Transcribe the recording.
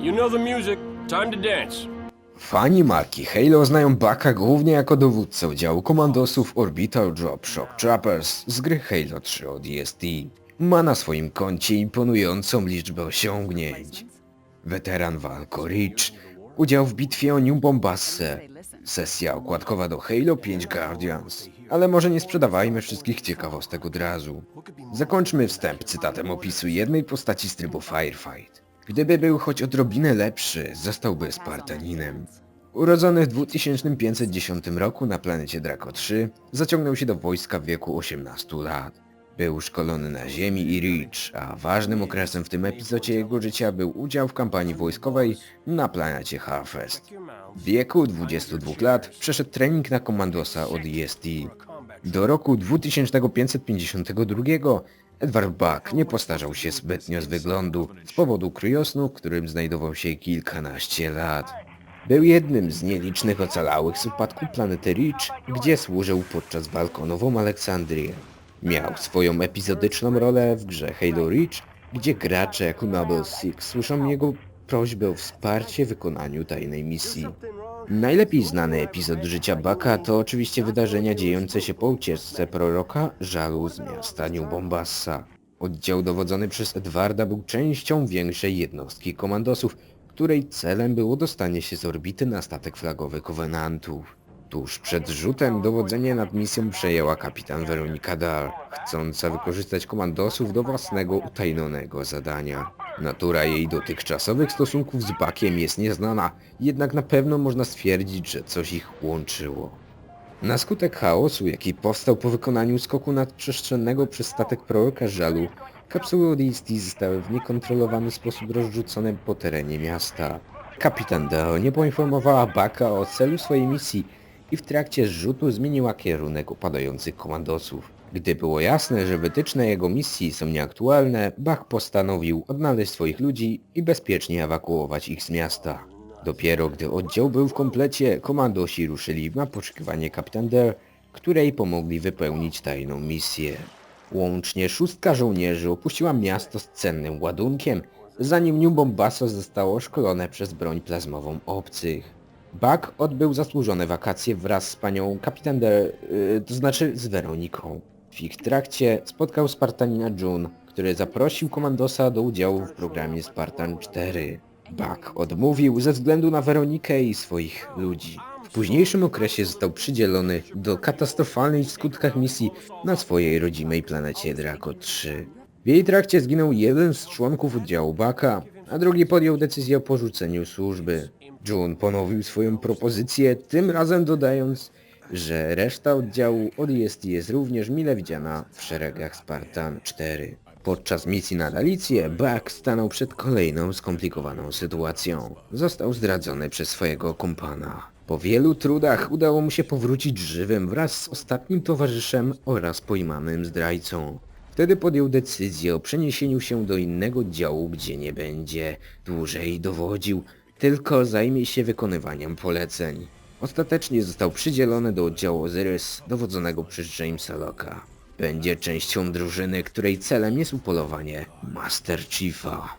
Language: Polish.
You know the music. Time to dance. Fani marki Halo znają Bucka głównie jako dowódcę działu komandosów Orbital Drop Shock Trappers z gry Halo 3 od EST. Ma na swoim koncie imponującą liczbę osiągnięć. Weteran Walko Reach, udział w bitwie o New Bombassę, sesja okładkowa do Halo 5 Guardians. Ale może nie sprzedawajmy wszystkich ciekawostek od razu. Zakończmy wstęp cytatem opisu jednej postaci z trybu Firefight. Gdyby był choć odrobinę lepszy, zostałby Spartaninem. Urodzony w 2510 roku na planecie Draco 3, zaciągnął się do wojska w wieku 18 lat. Był szkolony na Ziemi i Reach, a ważnym okresem w tym epizodzie jego życia był udział w kampanii wojskowej na planecie Harfest. W wieku 22 lat przeszedł trening na komandosa od EST. Do roku 2552 Edward Buck nie postarzał się zbytnio z wyglądu z powodu kryosnu, w którym znajdował się kilkanaście lat. Był jednym z nielicznych ocalałych z upadku planety Reach, gdzie służył podczas walk o Nową Aleksandrię. Miał swoją epizodyczną rolę w grze Halo Reach, gdzie gracze jak Noble Six słyszą jego prośbę o wsparcie w wykonaniu tajnej misji. Najlepiej znany epizod życia Baka to oczywiście wydarzenia dziejące się po ucieczce proroka żalu z miasta New Bombassa. Oddział dowodzony przez Edwarda był częścią większej jednostki komandosów, której celem było dostanie się z orbity na statek flagowy Covenantów. Tuż przed rzutem dowodzenie nad misją przejęła kapitan Weronika Dar, chcąca wykorzystać komandosów do własnego utajnionego zadania. Natura jej dotychczasowych stosunków z Bakiem jest nieznana, jednak na pewno można stwierdzić, że coś ich łączyło. Na skutek chaosu, jaki powstał po wykonaniu skoku nadprzestrzennego przez statek proroka żalu, kapsuły ODST zostały w niekontrolowany sposób rozrzucone po terenie miasta. Kapitan Deo nie poinformowała Baka o celu swojej misji i w trakcie zrzutu zmieniła kierunek upadających komandosów. Gdy było jasne, że wytyczne jego misji są nieaktualne, Bach postanowił odnaleźć swoich ludzi i bezpiecznie ewakuować ich z miasta. Dopiero gdy oddział był w komplecie, komandosi ruszyli na poszukiwanie kapitan Der, której pomogli wypełnić tajną misję. Łącznie szóstka żołnierzy opuściła miasto z cennym ładunkiem, zanim New Bombasso zostało szkolone przez broń plazmową obcych. Buck odbył zasłużone wakacje wraz z panią kapitan yy, to znaczy z Weroniką. W ich trakcie spotkał Spartanina June, który zaprosił komandosa do udziału w programie Spartan 4. Buck odmówił ze względu na Weronikę i swoich ludzi. W późniejszym okresie został przydzielony do katastrofalnej w skutkach misji na swojej rodzimej planecie Draco 3. W jej trakcie zginął jeden z członków oddziału Bucka, a drugi podjął decyzję o porzuceniu służby. June ponowił swoją propozycję, tym razem dodając, że reszta oddziału od EST jest również mile widziana w szeregach Spartan 4. Podczas misji na Dalicję, Buck stanął przed kolejną skomplikowaną sytuacją. Został zdradzony przez swojego kompana. Po wielu trudach udało mu się powrócić żywym wraz z ostatnim towarzyszem oraz pojmanym zdrajcą. Wtedy podjął decyzję o przeniesieniu się do innego działu, gdzie nie będzie dłużej dowodził, tylko zajmie się wykonywaniem poleceń. Ostatecznie został przydzielony do oddziału Ozyrys, dowodzonego przez Jamesa Locka. Będzie częścią drużyny, której celem jest upolowanie Master Chiefa.